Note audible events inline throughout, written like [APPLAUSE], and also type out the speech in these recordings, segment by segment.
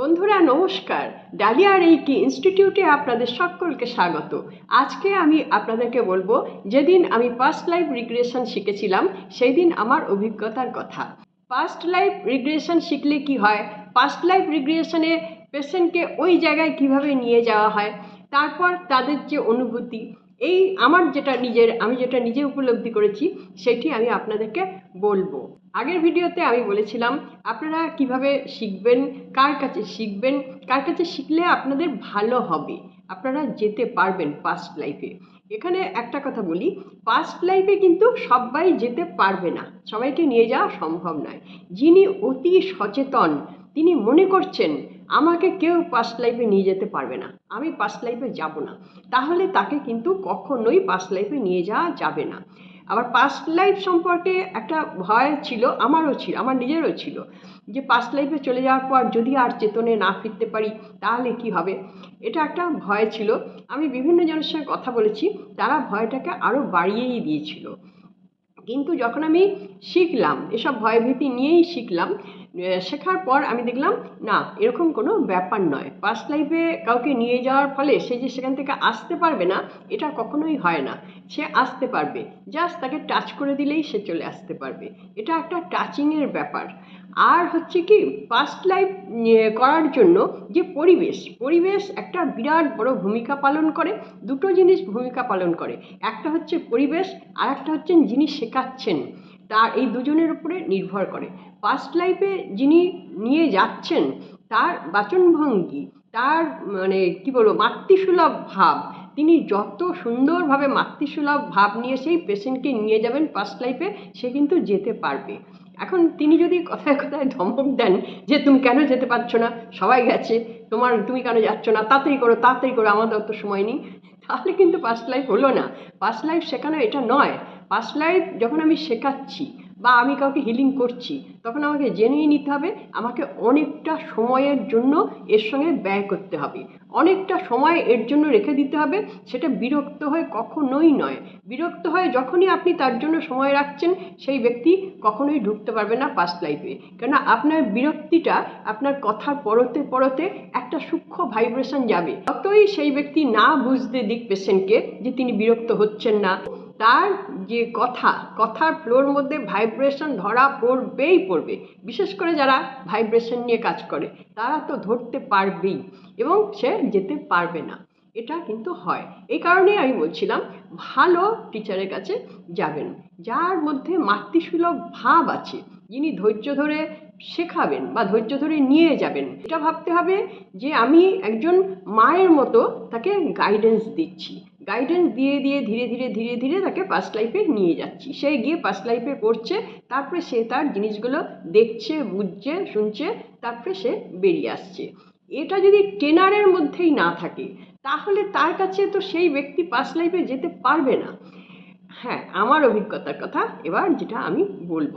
বন্ধুরা, নমস্কার। Dahlia reiki ইনস্টিটিউটে আপনাদের সকলকে স্বাগত। আজকে আমি আপনাদেরকে বলব, যেদিন আমি পাস্ট লাইফ রিগ্রেশন শিখেছিলাম সেই দিন আমার অভিজ্ঞতার কথা। পাস্ট লাইফ রিগ্রেশন শিখলে কি হয়? পাস্ট লাইফ রিগ্রেশনে পেশেন্টকে ওই জায়গায় কীভাবে নিয়ে যাওয়া হয়? তারপর তাদের যে অনুভূতি এই আমার যেটা নিজের, আমি যেটা নিজে উপলব্ধি করেছি, সেটি আমি আপনাদেরকে বলব। আগের ভিডিওতে আমি বলেছিলাম, আপনারা কীভাবে শিখবেন, কার কাছে শিখবেন, কার কাছে শিখলে আপনাদের ভালো হবে, আপনারা যেতে পারবেন পাস্ট লাইফে এখানে একটা কথা বলি পাস্ট লাইফে কিন্তু সবাই যেতে পারবে না, সবাইকে নিয়ে যাওয়া সম্ভব নয়। যিনি অতি সচেতন, তিনি মনে করছেন আমাকে কেউ পাস্ট লাইফে নিয়ে যেতে পারবে না। আমি পাস্ট লাইফে যাব না। তাহলে তাকে কিন্তু কখনোই পাস্ট লাইফে নিয়ে যাওয়া যাবে না। আবার পাস্ট লাইফ সম্পর্কে একটা ভয় ছিল, আমারও ছিল, আমার নিজেরও ছিল যে পাস্ট লাইফে চলে যাওয়ার পর যদি আর চেতনে না ফিরতে পারি, তাহলে কি হবে? এটা একটা ভয় ছিল। আমি বিভিন্ন জনের সঙ্গে কথা বলেছি, তারা ভয়টাকে আরও বাড়িয়েই দিয়েছিল। কিন্তু যখন আমি শিখলাম, এসব ভয়ভীতি নিয়েই শিখলাম শেখার পর আমি দেখলাম, না, এরকম কোনো ব্যাপার নয়। পাস্ট লাইফে কাউকে নিয়ে যাওয়ার ফলে সে যে সেখান থেকে আসতে পারবে না, এটা কখনোই হয় না। সে আসতে পারবে। জাস্ট তাকে টাচ করে দিলেই সে চলে আসতে পারবে। এটা একটা টাচিংয়ের ব্যাপার। আর হচ্ছে কি পাস্ট লাইফ করার জন্য যে পরিবেশ পরিবেশ একটা বিরাট বড় ভূমিকা পালন করে, দুটো জিনিস ভূমিকা পালন করে। একটা হচ্ছে পরিবেশ আর একটা হচ্ছেন যিনি শেখাচ্ছেন। তার, এই দুজনের উপরে নির্ভর করে। পাস্ট লাইফে যিনি নিয়ে যাচ্ছেন, তার বাচনভঙ্গি, তার মানে কি বলব, মাতৃসুলভ ভাব, তিনি যত সুন্দরভাবে মাতৃসুলভ ভাব নিয়ে সেই পেশেন্টকে নিয়ে যাবেন পাস্ট লাইফে সে কিন্তু যেতে পারবে। এখন তিনি যদি কথায় কথায় ধমক দেন যে, তুমি কেন যেতে পারছ না? সবাই গেছে। তোমার, তুমি কেন যাচ্ছ না? তাড়াতাড়ি করো তাড়াতাড়ি করো আমাদের অত সময় নেই। তাহলে কিন্তু পাস্ট লাইফ হলো না। পাস্ট লাইফ শেখানো এটা নয়। পাস্ট লাইফ যখন আমি শেখাচ্ছি বা আমি কাউকে হিলিং করছি, তখন আমাকে জেনেই নিতে হবে আমাকে অনেকটা সময়ের জন্য এর সঙ্গে ব্যয় করতে হবে। অনেকটা সময় এর জন্য রেখে দিতে হবে, সেটা বিরক্ত হয়ে কখনোই নয়। বিরক্ত হয়ে যখনই আপনি তার জন্য সময় রাখছেন, সেই ব্যক্তি কখনোই ঢুকতে পারবে না পাস্ট লাইফে কেননা আপনার বিরক্তিটা আপনার কথার পরতে পরতে একটা সূক্ষ্ম ভাইব্রেশন যাবে। যতই সেই ব্যক্তি না বুঝতে দিক পেশেন্টকে যে তিনি বিরক্ত হচ্ছেন না তার যে কথা, কথার ফ্লোর মধ্যে ভাইব্রেশন ধরা পড়বেই পড়বে। বিশেষ করে যারা ভাইব্রেশন নিয়ে কাজ করে, তারা তো ধরতে পারবেই এবং সে যেতে পারবে না। এটা কিন্তু হয়। এই কারণেই আমি বলছিলাম, ভালো টিচারের কাছে যাবেন। যার মধ্যে মাতৃসুলভ ভাব আছে, যিনি ধৈর্য ধরে শেখাবেন বা ধৈর্য ধরে নিয়ে যাবেন, এটা ভাবতে হবে যে আমি একজন মায়ের মতো তাকে গাইডেন্স দিচ্ছি। গাইডেন্স দিয়ে দিয়ে, ধীরে ধীরে ধীরে ধীরে তাকে পাস্ট লাইফে নিয়ে যাচ্ছি। সে গিয়ে পাস্ট লাইফে পড়ছে, তারপরে সে তার জিনিসগুলো দেখছে, বুঝছে, শুনছে, তারপরে সে বেরিয়ে আসছে। এটা যদি ট্রেনারের মধ্যেই না থাকে, তাহলে তার কাছে তো সেই ব্যক্তি পাস্ট লাইফে যেতে পারবে না। হ্যাঁ আমার অভিজ্ঞতার কথা এবার যেটা আমি বলব।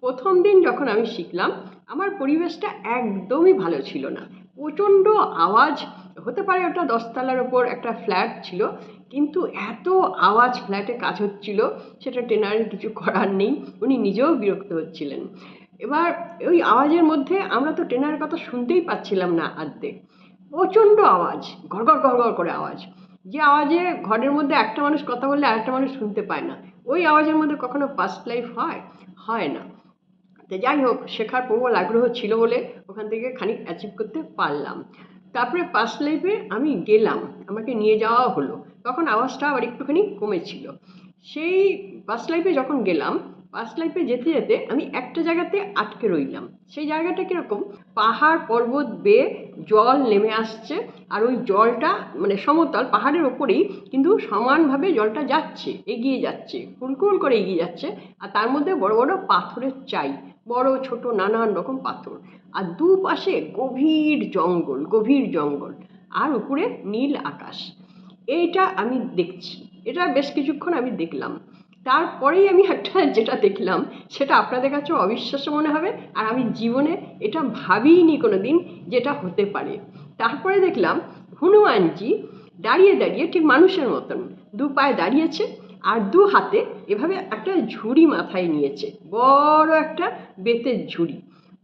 প্রথম দিন যখন আমি শিখলাম, আমার পরিবেশটা একদমই ভালো ছিল না। প্রচণ্ড আওয়াজ, হতে পারে ওটা দশতলার ওপর একটা ফ্ল্যাট ছিল কিন্তু এত আওয়াজ ফ্ল্যাটে কাজ হচ্ছিল, সেটা ট্রেনারের কিছু করার নেই, উনি নিজেও বিরক্ত হচ্ছিলেন। এবার ওই আওয়াজের মধ্যে আমরা তো ট্রেনারের কথা শুনতেই পাচ্ছিলাম না আর্ধেক প্রচণ্ড আওয়াজ গড়গড় গড়গড় করে আওয়াজ। যে আওয়াজে ঘরের মধ্যে একটা মানুষ কথা বললে আরেকটা মানুষ শুনতে পায় না। ওই আওয়াজের মধ্যে কখনো ফার্স্ট লাইফ হয়? হয় না। তো যাই হোক, শেখার প্রবল আগ্রহ ছিল বলে ওখান থেকে খানিক অ্যাচিভ করতে পারলাম। তারপরে পাস্ট লাইফে আমি গেলাম, আমাকে নিয়ে যাওয়া হলো। তখন আওয়াজটা আবার একটুখানি কমেছিল। সেই পাস্ট লাইফে যখন গেলাম পাস্ট লাইফে যেতে যেতে আমি একটা জায়গাতে আটকে রইলাম। সেই জায়গাটা কীরকম? পাহাড় পর্বত বেয়ে জল নেমে আসছে আর ওই জলটা মানে সমতল, পাহাড়ের ওপরেই কিন্তু সমানভাবে জলটা যাচ্ছে, এগিয়ে যাচ্ছে কুলকুল করে এগিয়ে যাচ্ছে। আর তার মধ্যে বড় বড় পাথরের চাই। বড়, ছোট, নানান রকম পাথর। আর দুপাশে গভীর জঙ্গল গভীর জঙ্গল, আর উপরে নীল আকাশ। এইটা আমি দেখছি। এটা বেশ কিছুক্ষণ আমি দেখলাম। তারপরেই আমি একটা [LAUGHS] যেটা দেখলাম, সেটা আপনাদের কাছে অবিশ্বাস্য মনে হবে, আর আমি জীবনে এটা ভাবিনি কোনো দিন যেটা হতে পারে। তারপরে দেখলাম, হনুমানজি দাঁড়িয়ে দাঁড়িয়ে ঠিক মানুষের মতন দু পায়ে দাঁড়িয়েছে আর দু হাতে এভাবে একটা ঝুড়ি মাথায় নিয়েছে। বড় একটা বেতের ঝুড়ি।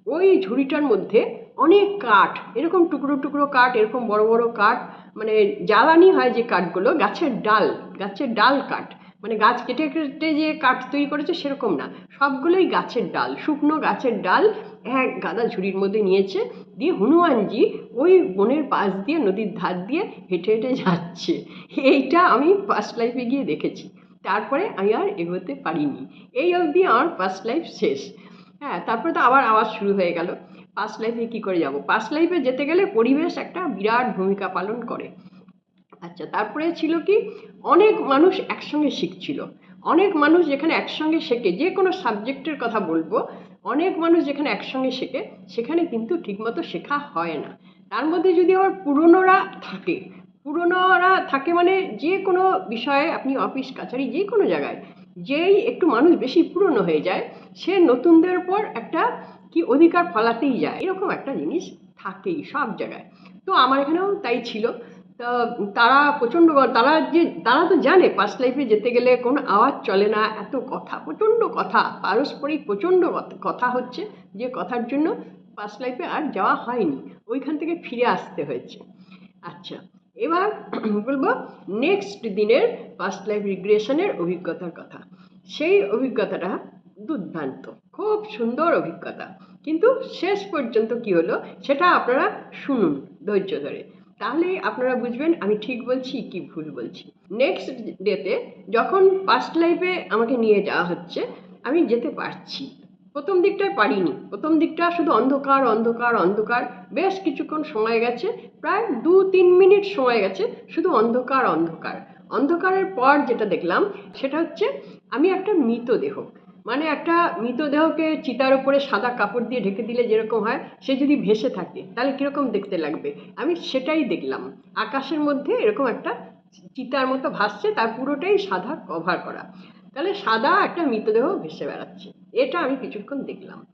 ওই ঝুড়িটার মধ্যে অনেক কাঠ, এরকম টুকরো টুকরো কাঠ, এরকম বড় বড় কাঠ মানে জ্বালানি হয় যে কাঠগুলো, গাছের ডাল গাছের ডাল কাঠ। মানে গাছ কেটে কেটে যে কাঠ তৈরি করেছে সেরকম না। সবগুলোই গাছের ডাল, শুকনো গাছের ডাল এক গাদা ঝুড়ির মধ্যে নিয়েছে। দিয়ে হনুমানজি ওই বনের পাশ দিয়ে, নদীর ধার দিয়ে হেঁটে হেঁটে যাচ্ছে। এইটা আমি ফার্স্ট লাইফে গিয়ে দেখেছি। তারপরে আমি আর এগোতে পারিনি। এই অবধি আমার ফার্স্ট লাইফ শেষ। হ্যাঁ তারপরে তো আবার আওয়াজ শুরু হয়ে গেল। পাস্ট লাইফে কী করে যাব? পাস্ট লাইফে যেতে গেলে পরিবেশ একটা বিরাট ভূমিকা পালন করে। আচ্ছা তারপরে ছিল কি? অনেক মানুষ একসঙ্গে শিখছিল। অনেক মানুষ যেখানে একসঙ্গে শেখে, যে কোনো সাবজেক্টের কথা বলব, অনেক মানুষ যেখানে একসঙ্গে শেখে, সেখানে কিন্তু ঠিকমতো শেখা হয় না। তার মধ্যে যদি আবার পুরনোরা থাকে পুরনোরা থাকে মানে যে কোনো বিষয়ে আপনি অফিস, কাছারি যে কোনো জায়গায় যেই একটু মানুষ বেশি পুরনো হয়ে যায়, সে নতুনদের উপর একটা কি অধিকার ফলাতেই যায়। এরকম একটা জিনিস থাকেই সব জায়গায়। তো আমার এখানেও তাই ছিল। তা তারা প্রচণ্ড তারা যে, তারা তো জানে পাস্ট লাইফে যেতে গেলে কোনো আওয়াজ চলে না, এত কথা, প্রচণ্ড কথা, পারস্পরিক প্রচণ্ড কথা- হচ্ছে যে কথার জন্য পাস্ট লাইফে আর যাওয়া হয়নি। ওইখান থেকে ফিরে আসতে হয়েছে। আচ্ছা। এবার বলব নেক্সট দিনের পাস্ট লাইফ রিগ্রেশনের অভিজ্ঞতার কথা। সেই অভিজ্ঞতাটা দুর্দান্ত, খুব সুন্দর অভিজ্ঞতা। কিন্তু শেষ পর্যন্ত কি হলো সেটা আপনারা শুনুন ধৈর্য ধরে। তাহলে আপনারা বুঝবেন আমি ঠিক বলছি কি ভুল বলছি। নেক্সট ডেতে যখন পাস্ট লাইফে আমাকে নিয়ে যাওয়া হচ্ছে, আমি যেতে পারছি প্রথম দিকটায় পারিনি। প্রথম দিকটা শুধু অন্ধকার অন্ধকার অন্ধকার। বেশ কিছুক্ষণ সময় গেছে, প্রায় দু তিন মিনিট সময় গেছে শুধু অন্ধকার অন্ধকার। অন্ধকারের পর যেটা দেখলাম, সেটা হচ্ছে আমি একটা মৃতদেহ মানে একটা মৃতদেহকে চিতার উপরে সাদা কাপড় দিয়ে ঢেকে দিলে যেরকম হয়, সে যদি ভেসে থাকে, তাহলে কীরকম দেখতে লাগবে? আমি সেটাই দেখলাম। আকাশের মধ্যে এরকম একটা চিতার মতো ভাসছে, তার পুরোটাই সাদা কভার করা। তাহলে সাদা একটা মৃতদেহ ভেসে বেড়াচ্ছে। এটা আমি কিছুক্ষণ দেখলাম।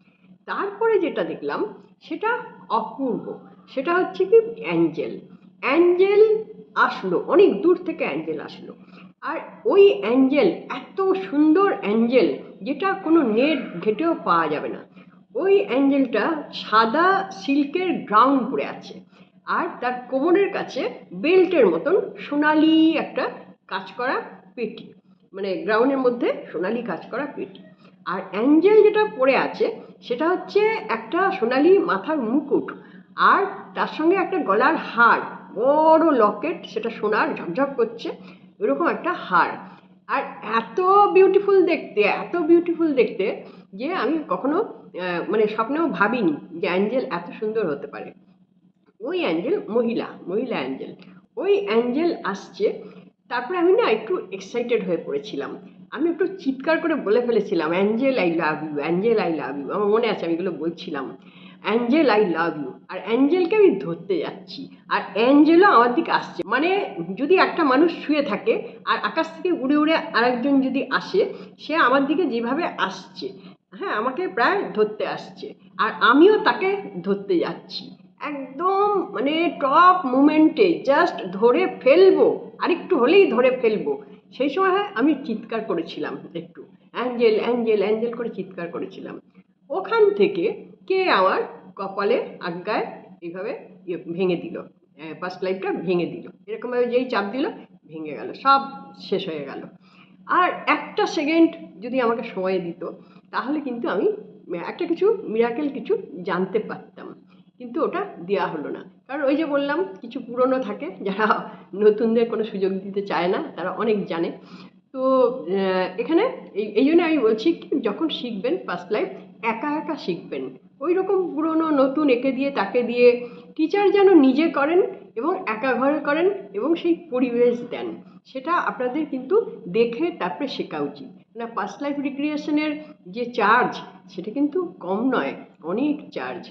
তারপরে যেটা দেখলাম, সেটা অপূর্ব। সেটা হচ্ছে কি, অ্যাঞ্জেল। অ্যাঞ্জেল আসলো, অনেক দূর থেকে অ্যাঞ্জেল আসলো। আর ওই অ্যাঞ্জেল, এত সুন্দর অ্যাঞ্জেল, যেটা কোনো নেট ঘেটেও পাওয়া যাবে না। ওই অ্যাঞ্জেলটা সাদা সিল্কের গ্রাউন্ড পরে আছে। আর তার কোমরের কাছে বেল্টের মতন সোনালি একটা কাজ করা পেটি। মানে গ্রাউন্ডের মধ্যে সোনালি কাজ করা পেটি আর অ্যাঞ্জেল যেটা পরে আছে, সেটা হচ্ছে একটা সোনালি মাথার মুকুট। আর তার সঙ্গে একটা গলার হার, বড় লকেট, সেটা সোনার ঝকঝক করছে, এরকম একটা হার। আর এত বিউটিফুল দেখতে, এত বিউটিফুল দেখতে যে আমি কখনো মানে স্বপ্নেও ভাবিনি যে অ্যাঞ্জেল এত সুন্দর হতে পারে। ওই অ্যাঞ্জেল মহিলা মহিলা অ্যাঞ্জেল ওই অ্যাঞ্জেল আসছে তারপরে আমি না একটু এক্সাইটেড হয়ে পড়েছিলাম। আমি একটু চিৎকার করে বলে ফেলেছিলাম angel I love you angel I love you আমার মনে আছে আমি এগুলো বলছিলাম। অ্যাঞ্জেল আই লাভ ইউ আর অ্যাঞ্জেলকে আমি ধরতে যাচ্ছি। আর অ্যাঞ্জেলও আমার দিকে আসছে। মানে যদি একটা মানুষ শুয়ে থাকে আর আকাশ থেকে উড়ে উড়ে আরেকজন যদি আসে, সে আমার দিকে যেভাবে আসছে হ্যাঁ আমাকে প্রায় ধরতে আসছে। আর আমিও তাকে ধরতে যাচ্ছি। একদম মানে টপ মুমেন্টে জাস্ট ধরে ফেলব, আরেকটু হলেই ধরে ফেলব। সেই সময় আমি চিৎকার করেছিলাম একটু, অ্যাঞ্জেল অ্যাঞ্জেল অ্যাঞ্জেল করে চিৎকার করেছিলাম। ওখান থেকে কে আমার কপালে আজ্ঞায় এইভাবে ইয়ে ভেঙে দিল ফার্স্ট লাইফটা ভেঙে দিল। এরকমভাবে যেই চাপ দিল, ভেঙে গেল, সব শেষ হয়ে গেল। আর একটা সেকেন্ড যদি আমাকে সময় দিত, তাহলে কিন্তু আমি একটা কিছু মিরাকেল কিছু জানতে পারতাম। কিন্তু ওটা দেওয়া হলো না। কারণ ওই যে বললাম, কিছু পুরনো থাকে, যারা নতুনদের কোনো সুযোগ দিতে চায় না, তারা অনেক জানে। তো এখানে এই জন্য আমি বলছি কি, যখন শিখবেন ফার্স্ট লাইফ একা একা শিখবেন। ওই রকম পুরনো, নতুন, একে দিয়ে, তাকে দিয়ে টিচার যেন নিজে করেন এবং একা ঘরে করেন এবং সেই পরিবেশ দেন। সেটা আপনাদের কিন্তু দেখে তারপরে শেখা উচিত। না ফার্স্ট লাইফ রিক্রিয়েশনের যে চার্জ সেটা কিন্তু কম নয়, অনেক চার্জ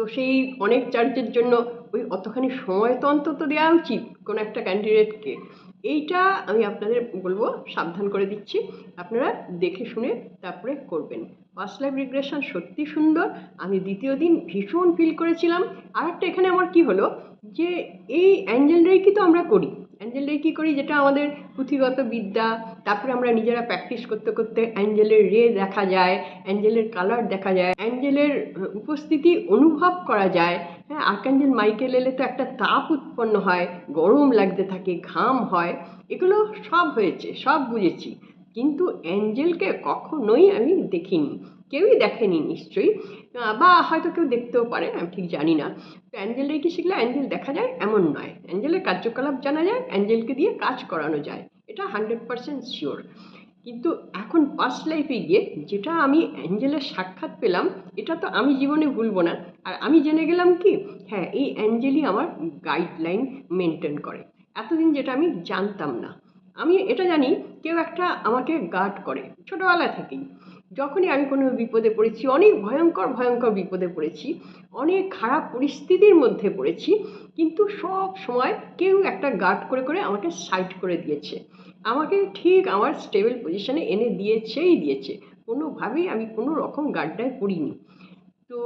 তো সেই অনেক চার্জের জন্য ওই অতখানি সময় তো অন্তত দেওয়া উচিত কোনো একটা ক্যান্ডিডেটকে এইটা আমি আপনাদের বলব, সাবধান করে দিচ্ছি। আপনারা দেখে শুনে তারপরে করবেন। ফার্স্ট লাইফ রিগ্রেশন সত্যি সুন্দর। আমি দ্বিতীয় দিন ভীষণ ফিল করেছিলাম। আর একটা এখানে আমার কি হলো যে এই অ্যাঞ্জেল রেকি তো আমরা করি। অ্যাঞ্জেল কী করি? যেটা আমাদের পুঁথিগত বিদ্যা, তারপরে আমরা নিজেরা প্র্যাকটিস করতে করতে অ্যাঞ্জেলের রে দেখা যায়, অ্যাঞ্জেলের কালার দেখা যায়, অ্যাঞ্জেলের উপস্থিতি অনুভব করা যায়। হ্যাঁ আর্কাঞ্জেল মাইকেল এলে তো একটা তাপ উৎপন্ন হয়, গরম লাগতে থাকে, ঘাম হয়, এগুলো সব হয়েছে, সব বুঝেছি। কিন্তু অ্যাঞ্জেলকে কখনোই আমি দেখিনি। কেউই দেখেনি নিশ্চয়ই। বা হয়তো কেউ দেখতেও পারে, আমি ঠিক জানি না। তো অ্যাঞ্জেল কি শিখলে? অ্যাঞ্জেল দেখা যায় এমন নয়। অ্যাঞ্জেলের কার্যকলাপ জানা যায়, অ্যাঞ্জেলকে দিয়ে কাজ করানো যায়। এটা হান্ড্রেড পারসেন্ট শিওর। কিন্তু এখন পাস্ট লাইফে গিয়ে যেটা আমি অ্যাঞ্জেলের সাক্ষাৎ পেলাম, এটা তো আমি জীবনে ভুলবো না। আর আমি জেনে গেলাম কি? হ্যাঁ এই অ্যাঞ্জেলই আমার গাইডলাইন মেনটেন করে। এতদিন যেটা আমি জানতাম না। আমি এটা জানি, কেউ একটা আমাকে গার্ড করে। ছোটোবেলা থেকেই। যখনই আমি কোনো বিপদে পড়েছি, অনেক ভয়ঙ্কর ভয়ঙ্কর বিপদে পড়েছি, অনেক খারাপ পরিস্থিতির মধ্যে পড়েছি, কিন্তু সব সময় কেউ একটা গার্ড করে করে আমাকে সাইড করে দিয়েছে। আমাকে ঠিক আমার স্টেবল পজিশনে এনে দিয়েছেই দিয়েছে। কোনোভাবেই আমি কোনো রকম গার্ডটায় পড়িনি তো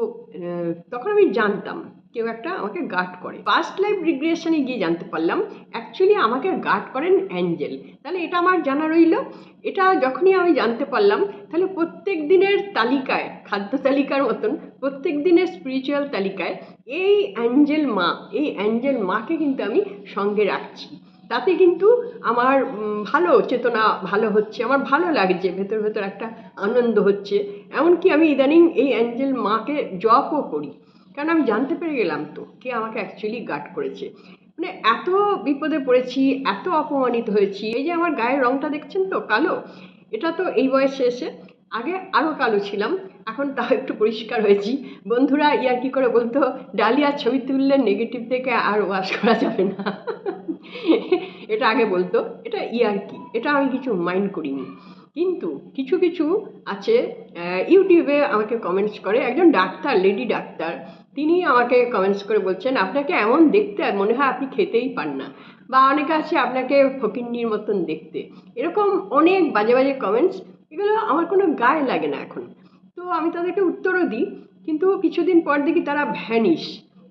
তখন আমি জানতাম কেউ একটা আমাকে গার্ড করে। ফার্স্ট লাইফ রিগ্রেশনে গিয়ে জানতে পারলাম অ্যাকচুয়ালি আমাকে গার্ড করেন অ্যাঞ্জেল তাহলে এটা আমার জানা রইল। এটা যখনই আমি জানতে পারলাম, তাহলে প্রত্যেক দিনের তালিকায়, খাদ্য তালিকার মতন, প্রত্যেক দিনের স্পিরিচুয়াল তালিকায় এই অ্যাঞ্জেল মা, এই অ্যাঞ্জেল মাকে কিন্তু আমি সঙ্গে রাখছি। তাতে কিন্তু আমার ভালো চেতনা ভালো হচ্ছে, আমার ভালো লাগছে, ভেতর ভেতর একটা আনন্দ হচ্ছে। এমনকি আমি ইদানিং এই অ্যাঞ্জেল মাকে জপও করি। কারণ আমি জানতে পেরে গেলাম তো কে আমাকে অ্যাকচুয়ালি গার্ড করেছে। মানে এত বিপদে পড়েছি, এত অপমানিত হয়েছি, এই যে আমার গায়ের রংটা দেখছেন তো, কালো, এটা তো এই বয়সে এসে, আগে আরও কালো ছিলাম, এখন তাও একটু পরিষ্কার হয়েছি। বন্ধুরা, ইয়ার কি করে বলতো ডালিয়ার ছবি তুললে নেগেটিভ থেকে আর ওয়াশ করা যাবে না। এটা আগে বলতো, এটা ইয়ার কি, এটা আমি কিছু মাইন্ড করিনি। কিন্তু কিছু কিছু আছে ইউটিউবে আমাকে কমেন্টস করে, একজন ডাক্তার লেডি ডাক্তার তিনি আমাকে কমেন্টস করে বলছেন, আপনাকে এমন দেখতে মনে হয় আপনি খেতেই পান না। বা অনেকে আছে আপনাকে ফকিন্নির মতন দেখতে। এরকম অনেক বাজে বাজে কমেন্টস এগুলো আমার কোনো গায়ে লাগে না এখন। তো আমি তাদেরকে উত্তরও দিই, কিন্তু কিছুদিন পর দেখি তারা ভ্যানিশ।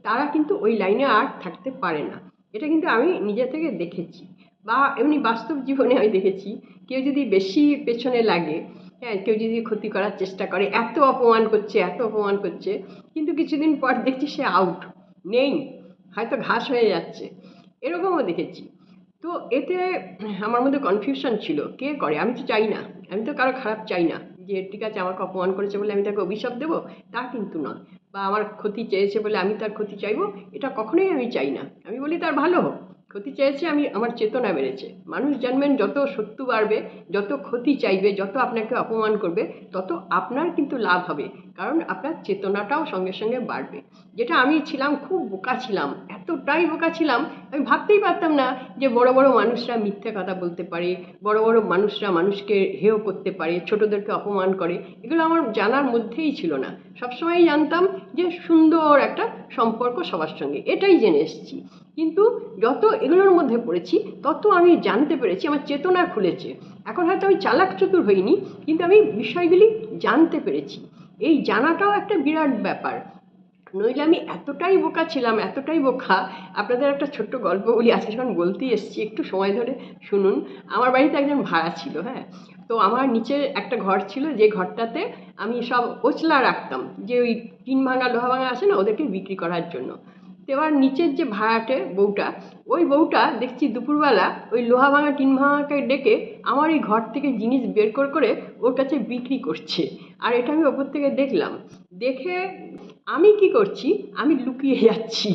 তারা কিন্তু ওই লাইনে আর থাকতে পারে না। এটা কিন্তু আমি নিজে থেকে দেখেছি। বা এমনি বাস্তব জীবনে আমি দেখেছি, কেউ যদি বেশি পেছনে লাগে হ্যাঁ কেউ যদি ক্ষতি করার চেষ্টা করে, এত অপমান করছে, এত অপমান করছে, কিন্তু কিছুদিন পর দেখছি সে আউট নেই, হয়তো ঘাস হয়ে যাচ্ছে। এরকমও দেখেছি। তো এতে আমার মধ্যে কনফিউশন ছিল, কে করে? আমি তো চাই না, আমি তো কারও খারাপ চাই না যে, ঠিক আছে, আমাকে অপমান করেছে বলে আমি তাকে অভিশাপ দেবো? তা কিন্তু নয়। বা আমার ক্ষতি চেয়েছে বলে আমি তার ক্ষতি চাইব? এটা কখনোই আমি চাই না। আমি বলি, তার ভালো হোক। ক্ষতি চেয়েছে আমি আমার চেতনা বেড়েছে। মানুষ জানবেন যত সত্য বাড়বে, যত ক্ষতি চাইবে, যত আপনাকে অপমান করবে, তত আপনার কিন্তু লাভ হবে, কারণ আপনার চেতনাটাও সঙ্গে সঙ্গে বাড়বে। যেটা আমি ছিলাম, খুব বোকা ছিলাম, এতটাই বোকা ছিলাম, আমি ভাবতেই পারতাম না যে বড় বড় মানুষরা মিথ্যে কথা বলতে পারে, বড় বড় মানুষরা মানুষকে হেয় করতে পারে, ছোটদেরকে অপমান করে, এগুলো আমার জানার মধ্যেই ছিল না। সবসময়ই জানতাম যে সুন্দর একটা সম্পর্ক সবার সঙ্গে, এটাই জেনে এসেছি। কিন্তু যত এগুলোর মধ্যে পড়েছি তত আমি জানতে পেরেছি, আমার চেতনা খুলেছে। এখন হয়তো আমি চালাক চতুর হইনি, কিন্তু আমি বিষয়গুলি জানতে পেরেছি। এই জানাটাও একটা বিরাট ব্যাপার। নইলে আমি এতটাই বোকা ছিলাম, এতটাই বোকা। আপনাদের একটা ছোট্ট গল্প বলি, আজকে যখন বলতেই এসেছি, একটু সময় ধরে শুনুন। আমার বাড়িতে একজন ভাড়া ছিল হ্যাঁ? তো আমার নিচে একটা ঘর ছিল, যে ঘরটাতে আমি সব ওচলা রাখতাম। যে ওই টিন ভাঙা, লোহা ভাঙা আছে না, ওদেরকে বিক্রি করার জন্য। এবার নিচের যে ভাড়াটে বউটা, ওই বউটা দেখছি দুপুরবেলা ওই লোহা ভাঙা, টিন ভাঙাকে ডেকে আমার এই ঘর থেকে জিনিস বের করে করে ওর কাছে বিক্রি করছে। আর এটা আমি ওপর থেকে দেখলাম। দেখে আমি কি করছি? আমি লুকিয়ে যাচ্ছি।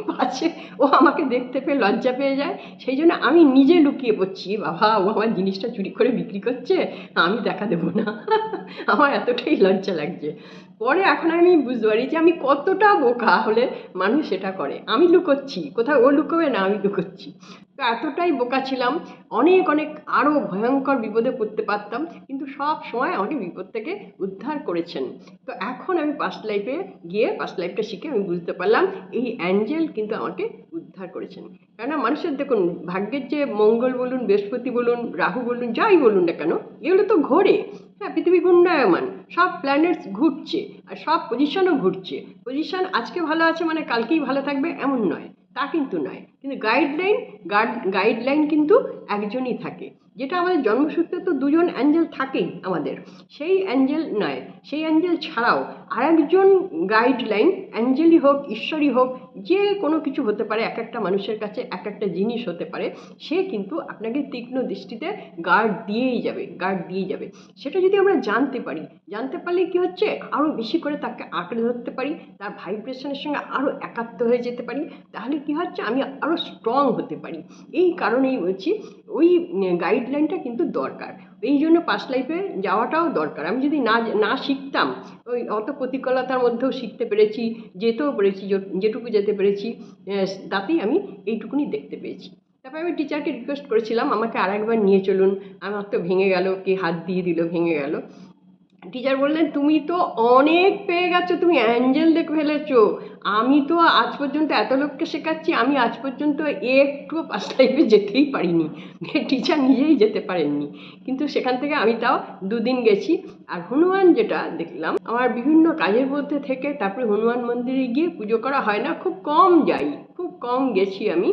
পাছে ও আমাকে দেখতে পেয়ে লজ্জা পেয়ে যায়। সেই জন্য আমি নিজে লুকিয়ে পড়ছি, বাবা, ও আমার জিনিসটা চুরি করে বিক্রি করছে, আমি দেখা দেবো না। [LAUGHS] আমার এতটাই লজ্জা লাগছে। পরে এখন আমি বুঝতে পারি যে আমি কতটা বোকা হলে মানুষ সেটা করে। আমি লুকোচ্ছি, কোথাও ও লুকোবে না, আমি লুকোচ্ছি। তো এতটাই বোকা ছিলাম, অনেক অনেক আরও ভয়ঙ্কর বিপদে পড়তে পারতাম, কিন্তু সব সময় আমাকে বিপদ থেকে উদ্ধার করেছেন। তো এখন আমি পাস্ট লাইফে গিয়ে পাস্ট লাইফটা শিখে আমি বুঝতে পারলাম, এই অ্যাঞ্জেল কিন্তু আমাকে উদ্ধার করেছেন। কেননা মানুষের দেখুন, ভাগ্যের যে মঙ্গল বলুন, বৃহস্পতি বলুন, রাহু বলুন, যাই বলুন না কেন, এগুলো তো ঘোরে। হ্যাঁ পৃথিবী ঘূর্ণায়মান, সব প্ল্যানেটস ঘুরছে, আর সব পজিশনও ঘুরছে। পজিশন আজকে ভালো আছে মানে কালকেই ভালো থাকবে, এমন নয়, তা কিন্তু নয়। কিন্তু গাইডলাইন গাইডলাইন কিন্তু একজনই থাকে। যেটা আমাদের জন্মসূত্রে তো দুজন অ্যাঞ্জেল থাকেই আমাদের। সেই অ্যাঞ্জেল নয়, সেই অ্যাঞ্জেল ছাড়াও আরেকজন গাইডলাইন অ্যাঞ্জেলই হোক, ঈশ্বরই হোক, যে কোনো কিছু হতে পারে, এক একটা মানুষের কাছে এক একটা জিনিস হতে পারে, সে কিন্তু আপনাকে তীক্ষ্ণ দৃষ্টিতে গার্ড দিয়েই যাবে গার্ড দিয়ে যাবে। সেটা যদি আমরা জানতে পারি, জানতে পারলে কি হচ্ছে? আরও বেশি করে তাকে আঁকড়ে ধরতে পারি, তার ভাইব্রেশনের সঙ্গে আরও একাত্ম হয়ে যেতে পারি। তাহলে কি হচ্ছে? আমি আরও স্ট্রং হতে পারি। এই কারণেই বলছি, ওই গাইডলাইনটা কিন্তু দরকার। এই জন্য পাস্ট লাইফে যাওয়াটাও দরকার। আমি যদি না না শিখতাম, ওই অত প্রতিকূলতার মধ্যেও শিখতে পেরেছি, যেতেও পেরেছি যেটুকু যেতে পেরেছি তাতেই আমি এইটুকুনি দেখতে পেয়েছি। তারপরে আমি টিচারকে রিকোয়েস্ট করেছিলাম, আমাকে আরেকবার নিয়ে চলুন। আমার তো ভেঙে গেল, কি হাত দিয়ে দিল, ভেঙে গেল। টিচার বললেন, তুমি তো অনেক পেয়ে গেছো, তুমি অ্যাঞ্জেল দেখে ফেলেছো। আমি তো আজ পর্যন্ত এত লোককে শেখাচ্ছি, আমি আজ পর্যন্ত একটু পাস লাইফে যেতেই পারিনি। [LAUGHS] টিচার নিজেই যেতে পারেননি। কিন্তু সেখান থেকে আমি তাও দুদিন গেছি। আর হনুমান যেটা দেখলাম, আমার বিভিন্ন কাজের মধ্যে থেকে তারপরে হনুমান মন্দিরে গিয়ে পুজো করা হয় না, খুব কম যাই, খুব কম গেছি আমি।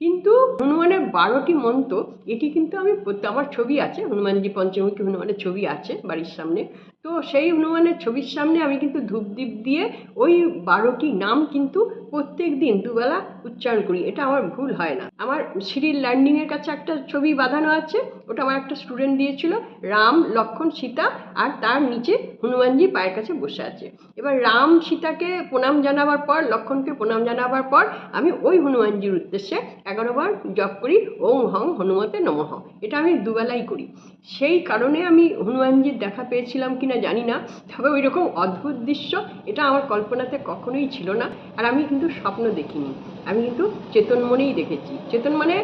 কিন্তু হনুমানের বারোটি মন্ত্র, এটি কিন্তু আমি আমার ছবি আছে, হনুমানজি পঞ্চমুখী হনুমানের ছবি আছে বাড়ির সামনে। তো সেই হনুমানের ছবির সামনে আমি কিন্তু ধূপদীপ দিয়ে ওই বারোটি নাম কিন্তু প্রত্যেক দিন দুবেলা উচ্চারণ করি। এটা আমার ভুল হয় না। আমার সিঁড়ির ল্যান্ডিংয়ের কাছে একটা ছবি বাঁধানো আছে। ওটা আমার একটা স্টুডেন্ট দিয়েছিল, রাম লক্ষ্মণ সীতা, আর তার নিচে হনুমানজি পায়ের কাছে বসে আছে। এবার রাম সীতাকে প্রণাম জানাবার পর লক্ষ্মণকে প্রণাম জানাবার পর, আমি ওই হনুমানজির উদ্দেশ্যে এগারোবার জপ করি, ওং হং হনুমতে নমঃ। এটা আমি দুবেলাই করি। সেই কারণে আমি হনুমানজির দেখা পেয়েছিলাম কিনা জানি না, তবে ওই রকম অদ্ভুত দৃশ্য এটা আমার কল্পনাতে কখনোই ছিল না আর আমি কিন্তু স্বপ্ন দেখিনি। আমি কিন্তু চেতন মনেই দেখেছি। চেতন মানে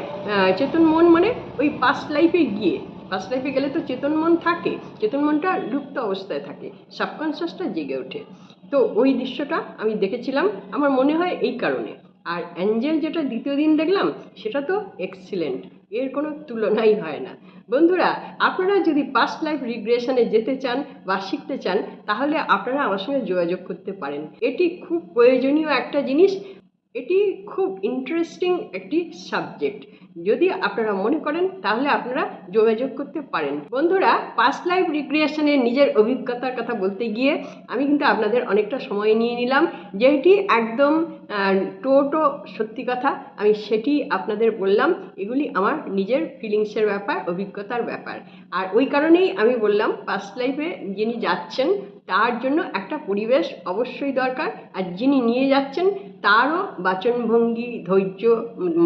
চেতন মন মানে ওই পাস্ট লাইফে গিয়ে। পাস্ট লাইফে গেলে তো চেতন মন থাকে, চেতন মনটা লুপ্ত অবস্থায় থাকে সাবকনসিয়াসটা জেগে ওঠে। তো ওই দৃশ্যটা আমি দেখেছিলাম, আমার মনে হয় এই কারণে। আর অ্যাঞ্জেল যেটা দ্বিতীয় দিন দেখলাম, সেটা তো এক্সিলেন্ট এর কোনো তুলনাই হয় না। বন্ধুরা, আপনারা যদি পাস্ট লাইফ রিগ্রেশনে যেতে চান বা শিখতে চান, তাহলে আপনারা আমার সঙ্গে যোগাযোগ করতে পারেন। এটি খুব প্রয়োজনীয় একটা জিনিস। এটি খুব ইন্টারেস্টিং একটি সাবজেক্ট যদি আপনারা মনে করেন, তাহলে আপনারা যোগাযোগ করতে পারেন। বন্ধুরা পাস্ট লাইফ রিক্রিয়েশনের নিজের অভিজ্ঞতার কথা বলতে গিয়ে আমি কিন্তু আপনাদের অনেকটা সময় নিয়ে নিলাম। যেটি একদম টোটো সত্যি কথা, আমি সেটি আপনাদের বললাম। এগুলি আমার নিজের ফিলিংসের ব্যাপার, অভিজ্ঞতার ব্যাপার। আর ওই কারণেই আমি বললাম পাস্ট লাইফে যিনি যাচ্ছেন, তার জন্য একটা পরিবেশ অবশ্যই দরকার। আর যিনি নিয়ে যাচ্ছেন, তারও বাচনভঙ্গি, ধৈর্য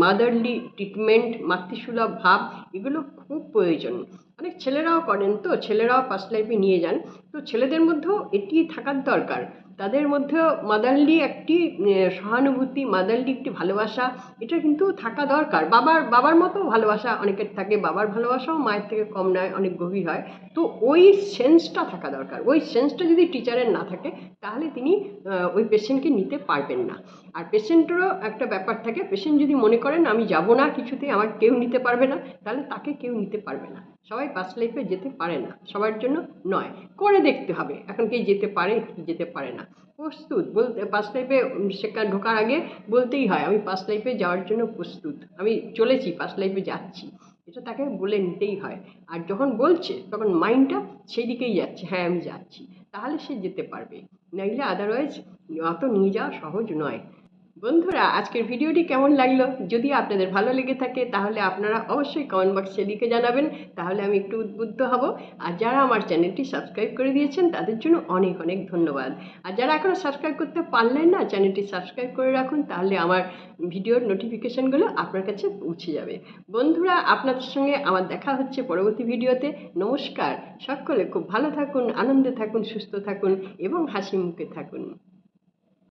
মাদারলি ট্রিটমেন্ট মাতৃসুলভ ভাব, এগুলো খুব প্রয়োজন। অনেক ছেলেরাও করেন তো, ছেলেরাও ফার্স্ট লাইফে নিয়ে যান। তো ছেলেদের মধ্যেও এটি থাকার দরকার। তাদের মধ্যেও মাদারলি একটি সহানুভূতি, মাদারলি একটি ভালোবাসা, এটা কিন্তু থাকা দরকার। বাবার বাবার মতো ভালোবাসা অনেকের থাকে, বাবার ভালোবাসাও মায়ের থেকে কম নয়, অনেক গভীর হয়। তো ওই সেন্সটা থাকা দরকার। ওই সেন্সটা যদি টিচারের না থাকে, তাহলে তিনি ওই পেশেন্টকে নিতে পারবেন না। আর পেশেন্টেরও একটা ব্যাপার থাকে পেশেন্ট যদি মনে করেন, আমি যাব না, কিছুতেই আমার কেউ নিতে পারবে না, তাহলে তাকে কেউ নিতে পারবে না। সবাই পাস্ট লাইফে যেতে পারে না, সবার জন্য নয়, করে দেখতে হবে, এখন কে যেতে পারে, কি যেতে পারে না। প্রস্তুত, বলতে পাস্ট লাইফে সেখানে ঢোকার আগে বলতেই হয়, আমি পাস্ট লাইফে যাওয়ার জন্য প্রস্তুত, আমি চলেছি পাস্ট লাইফে যাচ্ছি। এটা তাকে বলে নিতেই হয়। আর যখন বলছে, তখন মাইন্ডটা সেই দিকেই যাচ্ছে হ্যাঁ আমি যাচ্ছি। তাহলে সে যেতে পারবে। নাইলে আদারওয়াইজ অত নিয়ে যাওয়া সহজ নয়। বন্ধুরা, আজকের ভিডিওটি কেমন লাগল? যদি আপনাদের ভালো লেগে থাকে, তাহলে আপনারা অবশ্যই কমেন্ট বক্সে লিখে জানাবেন। তাহলে আমি একটু উদ্বুদ্ধ হব। আর যারা আমার চ্যানেলটি সাবস্ক্রাইব করে দিয়েছেন, তাদের জন্য অনেক অনেক ধন্যবাদ। আর যারা এখনও সাবস্ক্রাইব করতে পারলেন না, চ্যানেলটি সাবস্ক্রাইব করে রাখুন, তাহলে আমার ভিডিওর নোটিফিকেশানগুলো আপনার কাছে পৌঁছে যাবে। বন্ধুরা, আপনাদের সঙ্গে আমার দেখা হচ্ছে পরবর্তী ভিডিওতে। নমস্কার। সকলে খুব ভালো থাকুন, আনন্দে থাকুন, সুস্থ থাকুন এবং হাসি মুখে থাকুন।